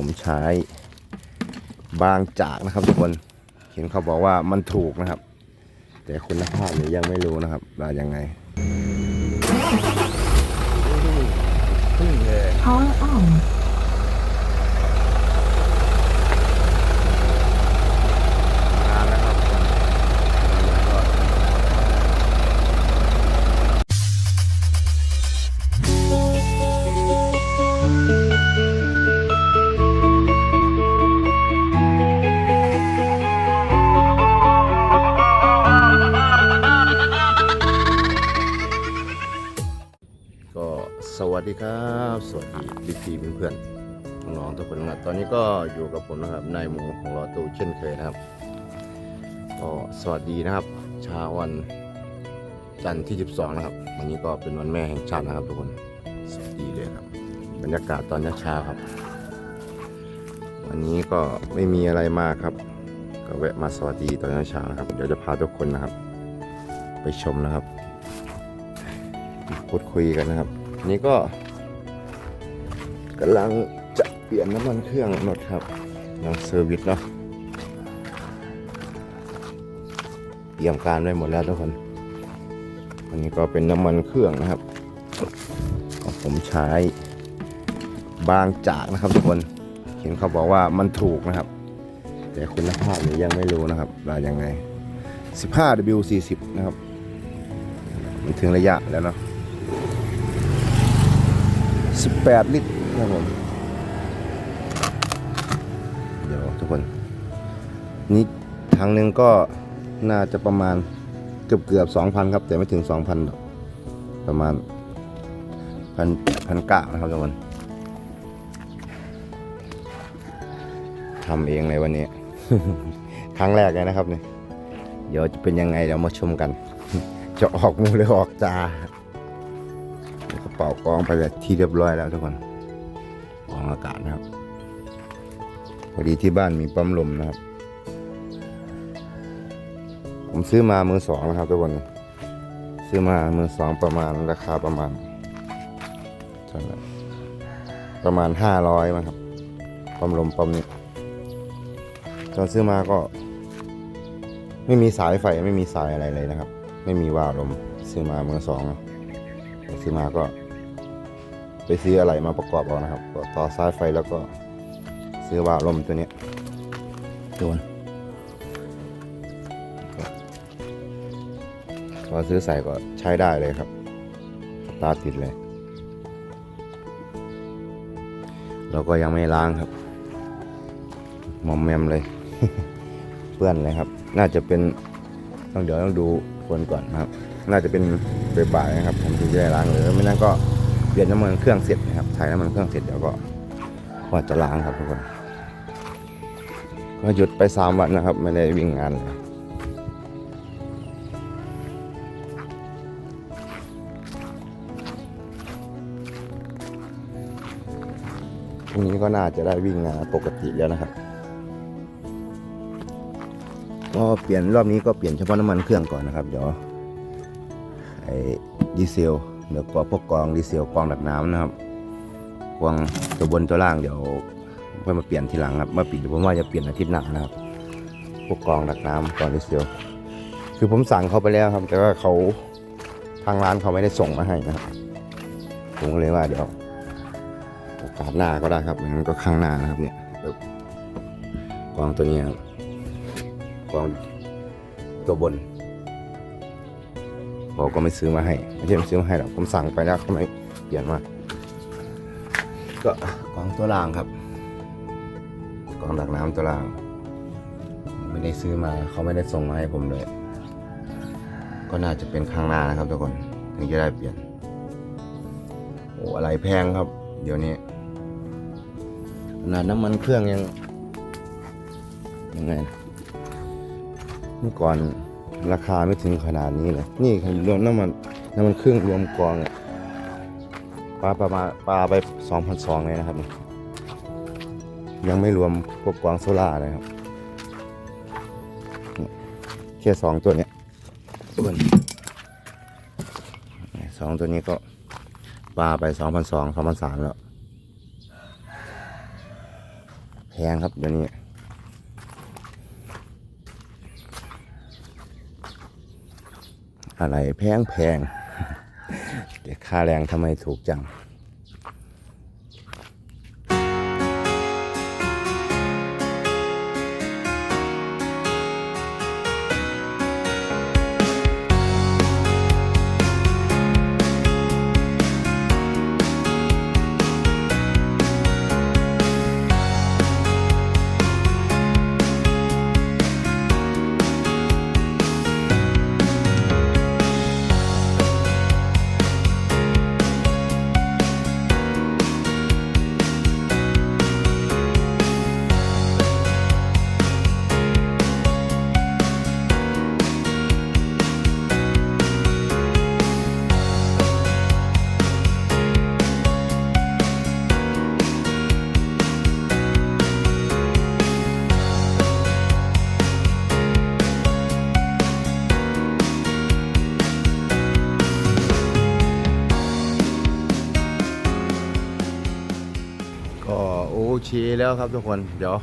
ผมใช้บางจากนะครับทุกคนเห็นเขาบอกว่ามันถูกนะครับ แต่คุณภาพเนี่ยยังไม่รู้นะครับว่ายังไง Power on. ง พีเพื่อนๆน้องๆทุกคนนะครับตอนนี้ก็อยู่กับผมนะครับนายหมูของเราตูเช่นเคยนะครับก็สวัสดีนะครับเช้าวันจันทร์ที่ 12 นะครับ วันนี้ก็เป็นวันแม่แห่งชาตินะครับทุกคนสวัสดีเลยครับ บรรยากาศตอนเช้าครับ วันนี้ก็ไม่มีอะไรมากครับ ก็แวะมาสวัสดีตอนเช้านะครับ เดี๋ยวจะพาทุกคนนะครับ ไปชมนะครับพูดคุยกันนะครับนนี้ก็ กำลังจะเปลี่ยนน้ำมันเครื่องรถครับกำลังเซอร์วิสเนาะเตรียมการไว้หมดแล้วทุกคน อันนี้ก็เป็นน้ำมันเครื่องนะครับ ผมใช้บางจากนะครับทุกคน เห็นเขาบอกว่ามันถูกนะครับ แต่คุณภาพเนี่ยยังไม่รู้นะครับว่ายังไง 15W40 นะครับ มันถึงระยะแล้วเนาะ18 ลิตร ครับผม เดี๋ยวทุกคน นี่ทางหนึ่งก็น่าจะประมาณเกือบเกือบ2,000ครับ แต่ไม่ถึง2,000หรอกประมาณพันพันเก้านะครับทุกคนทำเองในวันนี้ ครั้งแรกเลยนะครับเนี่ยเดี๋ยวจะเป็นยังไงเดี๋ยวมาชมกัน จะออกมูหรือออกจา กระเป๋ากองไปแบบที่เรียบร้อยแล้วทุกคน องอากาศนะครับพอดีที่บ้านมีปั๊มลมนะครับ ผมซื้อมามือสองนะครับทุกคนซื้อมามือสองประมาณราคาประมาณเท่าไหร่ประมาณห้าร้อยมั้งครับปั๊มลมปั๊มนี้ตอนซื้อมาก็ ไม่มีสายไฟไม่มีสายอะไรเลยนะครับ ไม่มีวาล์วลมซื้อมามือสองซื้อมาก็ ไปซื้ออะไรมาประกอบเอานะครับก็ต่อสายไฟแล้วก็ซื้อว่าล์วลมตัวเนี้ยโดนก็พอซื้อใส่ก็ใช้ได้เลยครับสตาร์ทติดเลย เราก็ยังไม่ล้างครับมอมแมมเลย เปื้อนเลยครับ น่าจะเป็นต้องเดี๋ยวต้องดูคนก่อนนะครับ น่าจะเป็นบ่ายๆนะครับ ผมถึงจะได้ล้างเลยไม่นั้นก็เป ลี่ยนน้ำมันเครื่องเสร็จนะครับถ่ายน้ำมันเครื่องเสร็จเดี๋ยวก็ว่าจะล้างครับทุกคนก็หยุดไปสามวันนะครับ ไม่ได้วิ่งงานเลยพรุ่งนี้ก็น่าจะได้วิ่งงานปกติแล้วนะครับ ก็เปลี่ยนรอบนี้ก็เปลี่ยนเฉพาะน้ำมันเครื่องก่อนนะครับ เดี๋ยวไอ้ดีเซล เดี๋ยวก็พวกกองดีเซลกองดักน้ำนะครับกองตัวบนตัวล่างเดี๋ยวค่อยมาเปลี่ยนทีหลังครับมาปิดผมว่าจะเปลี่ยนอาทิตย์หน้านะครับ พวกกองดักน้ำกองดีเซลคือผมสั่งเขาไปแล้วครับ แต่ว่าเขาทางร้านเขาไม่ได้ส่งมาให้นะครับผมก็เลยว่าเดี๋ยวโอกาสหน้าก็ได้ครับมันก็ข้างหน้านะครับเนี่ยกองตัวนี้ครับกองตัวบน เขาก็ไม่ซื้อมาให้ไม่ใช่ไม่ซื้อมาให้หรอกผมสั่งไปแล้วเขาไม่เปลี่ยนมาก็กองตัวล่างครับกองดักน้ำตัวล่าง ไม่ได้ซื้อมาเขาไม่ได้ส่งมาให้ผมเลย ก็น่าจะเป็นข้างหน้านะครับทุกคนถึงจะได้เปลี่ยนโอ้อะไรแพงครับ เดี๋ยวนี้ขนาดน้ำมันเครื่องยังยังไงเมื่อก่อน ราคาไม่ถึงขนาดนี้เลย นี่รวมน้ำมันน้ำมันเครื่องรวมกองเนี่ยปลาประมาณปลาไปสองพันสองเลยนะครับ ยังไม่รวมพวกกองโซล่าเลยครับแค่สองตัวเนี้ยอ้วนสองตัวนี้ก็ปลาไปสองพันสองสองพันสามแล้ว แพงครับเดี๋ยวนี้ อะไรแพงแพงเดี๋ยวค่าแรงทำไมถูกจัง โอเคแล้วครับทุกคน เดี๋ยว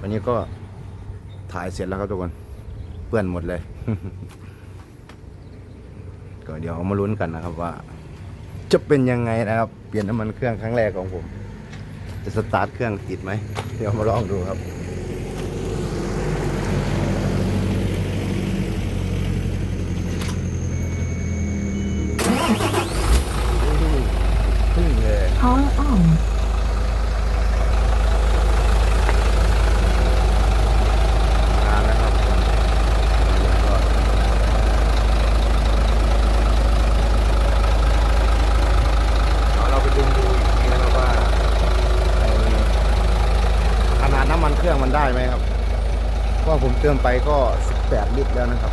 วันนี้ก็ถ่ายเสร็จแล้วครับทุกคน เปื้อนหมดเลย ก็เดี๋ยวมาลุ้นกันนะครับว่า จะเป็นยังไงนะครับ เปลี่ยนน้ำมันเครื่องครั้งแรกของผม จะสตาร์ทเครื่องติดไหม เดี๋ยวมาลองดูครับ Power on. งานแล้วครับก็เดี๋ยวเราไปดูดูอีกทีนะครับว่าไอ้ขนาดน้ำ มันเครื่องมันได้ไหมครับเพราะว่าผมเติมไปก็ 18 ลิตรแล้วนะครับ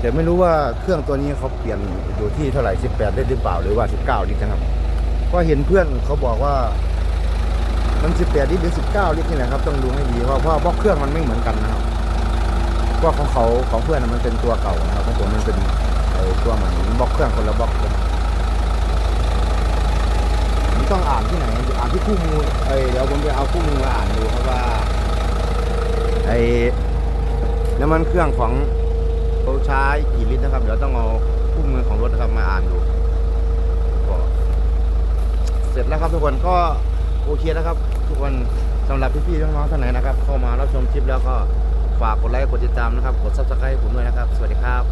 แต่ไม่รู้ว่าเครื่องตัวนี้เขาเปลี่ยนอยู่ที่เท่าไหร่ 18 ลิตรหรือเปล่าหรือว่า 19 ลิตรนะครับเพราะเห็นเพื่อนเขาบอกว่ามัน 18 ลิตรหรือ 19 ลิตรนี่แหละครับ ต้องดูให้ดีเพราะเพราะบล็อกเครื่องมันไม่เหมือนกันนะครับเพราะของเขาของเพื่อนน่ะมันเป็นตัวเก่านะครับของผมมันเป็นตัวใหม่บล็อกเครื่องคนละบล็อกกัน ต้องอ่านที่ไหนอ่านที่คู่มือเอ้ยเดี๋ยวผมจะเอาคู่มือมาอ่านดูครับว่าไอ้น้ำมันเครื่องของเขาใช้กี่ลิตรนะครับ เดี๋ยวต้องเอาคู่มือของรถนะครับมาอ่านดูเสร็จแล้วครับทุกคนก็โอเคนะครับ ทุกคนสำหรับพี่ๆน้องๆท่านไหนนะครับ เข้ามารับชมคลิปแล้วก็ฝากกดไลค์กดติดตามนะครับ กดซับสไครต์ผมด้วยนะครับ สวัสดีครับ